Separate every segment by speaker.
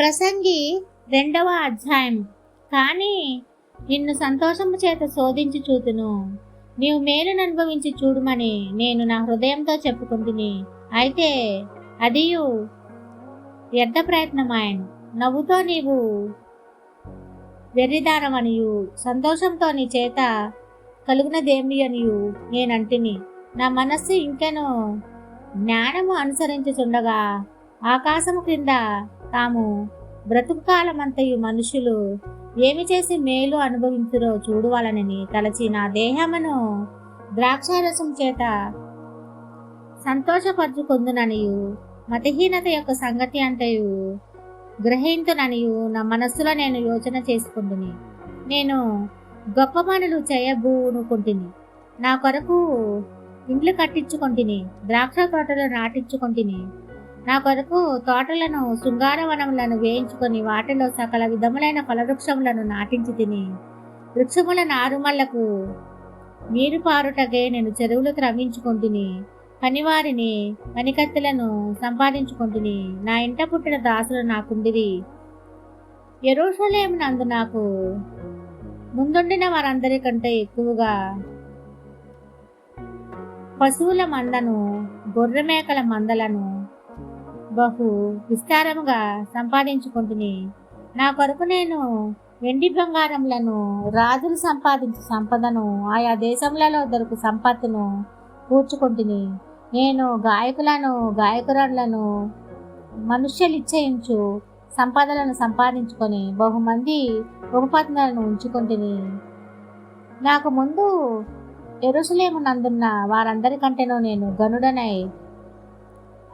Speaker 1: ప్రసంగి రెండవ అధ్యాయం. కానీ నిన్ను సంతోషము చేత శోధించి చూతును. నీవు మేలును అనుభవించి చూడమని నేను నా హృదయంతో చెప్పుకుంటుని. అయితే అదియు వ్యర్థ ప్రయత్నమాయను. నవ్వుతో నీవు వెర్రిదానమనియు. సంతోషంతో నీ చేత కలుగునదేమి అనియు నేనంటిని. నా మనస్సు ఇంకెనో జ్ఞానము అనుసరించుచుండగా ఆకాశము క్రింద తాము బ్రతుకాలమంతయు మనుషులు ఏమి చేసి మేలు అనుభవించురో చూడవాలనని తలచి నా దేహమును ద్రాక్షారసం చేత సంతోషపరుచుకుందుననియు. మతహీనత యొక్క సంగతి అంటయు గ్రహించుననియు నా మనస్సులో నేను యోచన చేసుకుంటుని నేను గొప్ప పనులు చేయబూనుకుంటుని. నా కొరకు ఇండ్లు కట్టించుకుంటుని. ద్రాక్ష తోటలు నాటించుకుంటుని. నా కొరకు తోటలను శృంగారవనములను వేయించుకొని వాటిలో సకల విధములైన ఫలవృక్షములను నాటించి తిని వృక్షముల నారుమళ్ళకు నీరు పారుటకే నేను చెరువులు త్రవ్వించుకుంటుని పనివారిని పనికత్తులను సంపాదించుకుంటుని నా ఇంట పుట్టిన దాసులు నాకుండిరి ఎరుషలేం నందు నాకు ముందుండిన వారందరికంటే ఎక్కువగా పశువుల మందను గొర్రె మేకల మందలను బహు విస్తారముగా సంపాదించుకుంటుని నా కొరకు నేను వెండి బంగారములను రాజులు సంపాదించు సంపదను ఆయా దేశములలో దొరుకు సంపత్తును కూర్చుకుంటుని నేను గాయకులను గాయకురాళ్ళను మనుష్యులు ఇచ్చేయించు సంపదలను సంపాదించుకొని బహుమంది ఉపపత్నులను ఉంచుకుంటుని. నాకు ముందు ఎరుసలేము నందున్న వారందరికంటేనూ నేను గనుడనై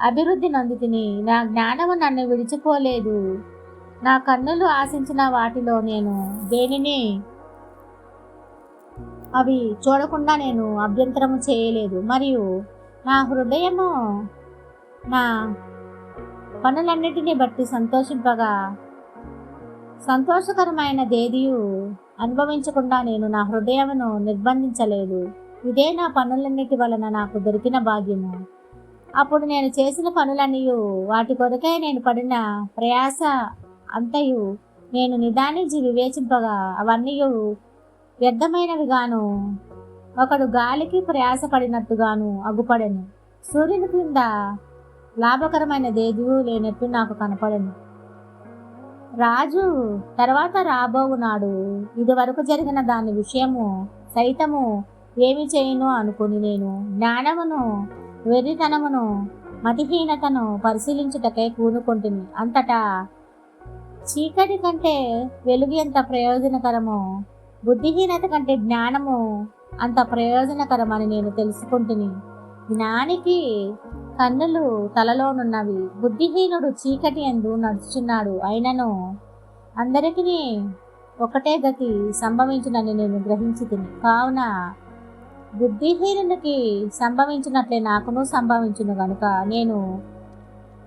Speaker 1: అభివృద్ధి నందుతిని. నా జ్ఞానము నన్ను విడిచిపోలేదు. నా కన్నులు ఆశించిన వాటిలో నేను దేనిని అవి చూడకుండా నేను అభ్యంతరము చేయలేదు. మరియు నా హృదయము నా పనులన్నిటిని బట్టి సంతోషింపగా సంతోషకరమైన దేదియు అనుభవించకుండా నేను నా హృదయమును నిర్బంధించలేదు. ఇదే నా పనులన్నిటి వలన నాకు దొరికిన భాగ్యము. అప్పుడు నేను చేసిన పనులన్నీ వాటి కొరకై నేను పడిన ప్రయాస అంతయు నేను నిదానించి వివేచింపగా అవన్నీ వ్యర్థమైనవిగాను ఒకడు గాలికి ప్రయాసపడినట్టుగాను అగుపడెను. సూర్యుని క్రింద లాభకరమైన దేదువు లేనట్టు నాకు కనపడను. రాజు తర్వాత రాబోవునాడు ఇది వరకు జరిగిన దాని విషయము సైతము ఏమి చేయను అనుకుని నేను జ్ఞానమును వెర్రితనమును మతిహీనతను పరిశీలించుటకే కూనుకుంటుంది అంతటా చీకటి కంటే వెలుగు ఎంత ప్రయోజనకరమో బుద్ధిహీనత కంటే జ్ఞానము అంత ప్రయోజనకరమని నేను తెలుసుకుంటుని. జ్ఞానికి కన్నులు తలలోనున్నవి బుద్ధిహీనుడు చీకటి ఎందు నడుచుచున్నాడు. అయినను అందరికీ ఒకటే గతి సంభవించునని నేను గ్రహించి తిని కావున బుద్ధిహీనునికి సంభవించినట్లే నాకును సంభవించును గనుక నేను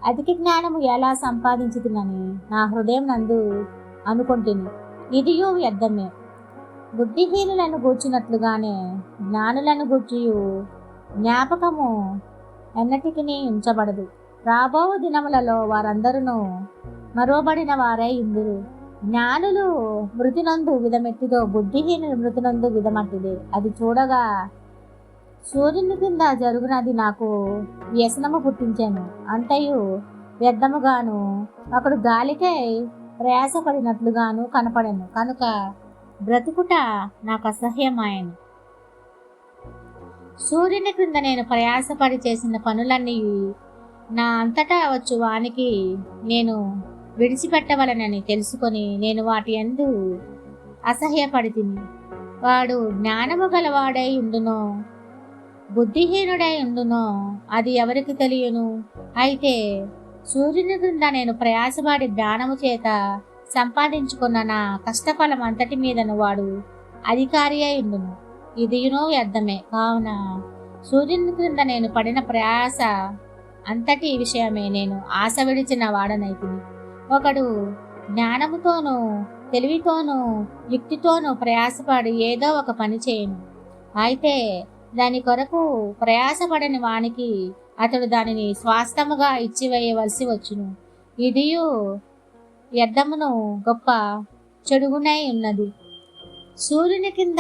Speaker 1: అధిక జ్ఞానము ఎలా సంపాదించుతునని నా హృదయం నందు అనుకుంటుని. ఇదియు వ్యర్థమే. బుద్ధిహీనులను గూర్చినట్లుగానే జ్ఞానులను గూర్చియు జ్ఞాపకము ఎన్నటికి ఉంచబడదు. రాబో దినములలో వారందరూ మరోబడిన వారే ఇందురు. జ్ఞానులు మృతినందు విధమెట్టిదో బుద్ధిహీనులు మృతినందు విధమట్టిదే. అది చూడగా సూర్యుని కింద జరుగునది నాకు వ్యసనము పుట్టించాను. అంతయు వ్యర్థముగాను అక్కడ గాలికై ప్రయాసపడినట్లుగాను కనపడను. కనుక బ్రతుకుట నాకు అసహ్యమాయను. సూర్యుని క్రింద నేను ప్రయాసపడి చేసిన పనులన్నీ నా అంతటా వచ్చు వానికి నేను విడిచిపెట్టవలనని తెలుసుకొని నేను వాటి అందు అసహ్యపడి తిని వాడు జ్ఞానము గలవాడై ఉండునో. బుద్ధిహీనుడై ఉండునో అది ఎవరికి తెలియను? అయితే సూర్యుని క్రింద నేను ప్రయాసపడి జ్ఞానము చేత సంపాదించుకున్న నా కష్టఫలం అంతటి మీదను వాడు అధికారి అయి ఉండును. ఇదియునో వ్యర్థమే. కావున సూర్యుని క్రింద నేను పడిన ప్రయాస అంతటి విషయమే. నేను ఆశ విడిచిన వాడనైతిని. ఒకడు జ్ఞానముతోనూ తెలివితోనూ యుక్తితోనూ ప్రయాసపడి ఏదో ఒక పని చేయను. అయితే దాని కొరకు ప్రయాసపడని వానికి అతడు దానిని స్వాస్థముగా ఇచ్చివేయవలసి వచ్చును. ఇదియు వ్యర్థమును గొప్ప చెడుగునై ఉన్నది. సూర్యుని కింద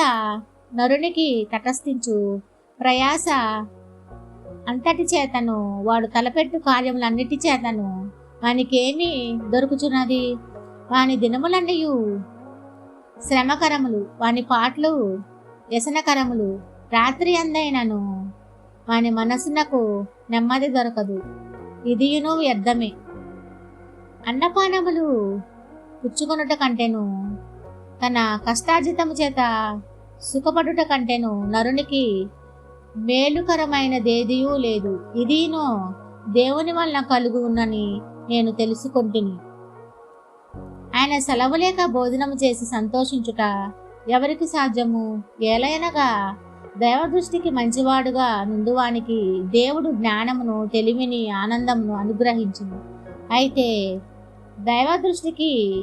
Speaker 1: నరునికి తటస్థించు ప్రయాస అంతటి చేతను వాడు తలపెట్టు కార్యములన్నిటి చేతను వానికేమి దొరుకుచున్నది? వాని దినములన్నయు శ్రమకరములు వాని పాటలు వ్యసనకరములు రాత్రి అందైనను. వాని మనసునకు నెమ్మది దొరకదు. ఇదియును వ్యర్థమే. అన్నపానములు పుచ్చుకొనుట కంటేను తన కష్టార్జితము చేత సుఖపడుట కంటేను నరునికి మేలుకరమైనదేదియూ లేదు. ఇదినో దేవుని వలన కలుగునని నేను తెలుసుకుంటుని. ఆయన సెలవు లేక భోజనము చేసి సంతోషించుట ఎవరికి సాధ్యము? ఏలైనగా దైవదృష్టికి మంచివాడుగా నుండువానికి దేవుడు జ్ఞానమును తెలివిని ఆనందమును అనుగ్రహించును. అయితే దైవదృష్టికి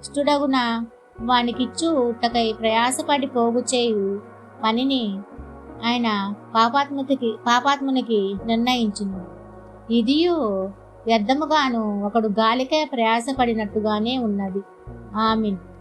Speaker 1: ఇష్టడగున వానికిచ్చుటకై ప్రయాసపడి పోగు చేయు పనిని ఆయన పాపాత్మకి పాపాత్మునికి నిర్ణయించును. ఇదియు వ్యర్థముగాను ఒకడు గాలికై ప్రయాసపడినట్టుగానే ఉన్నది. ఆమెను.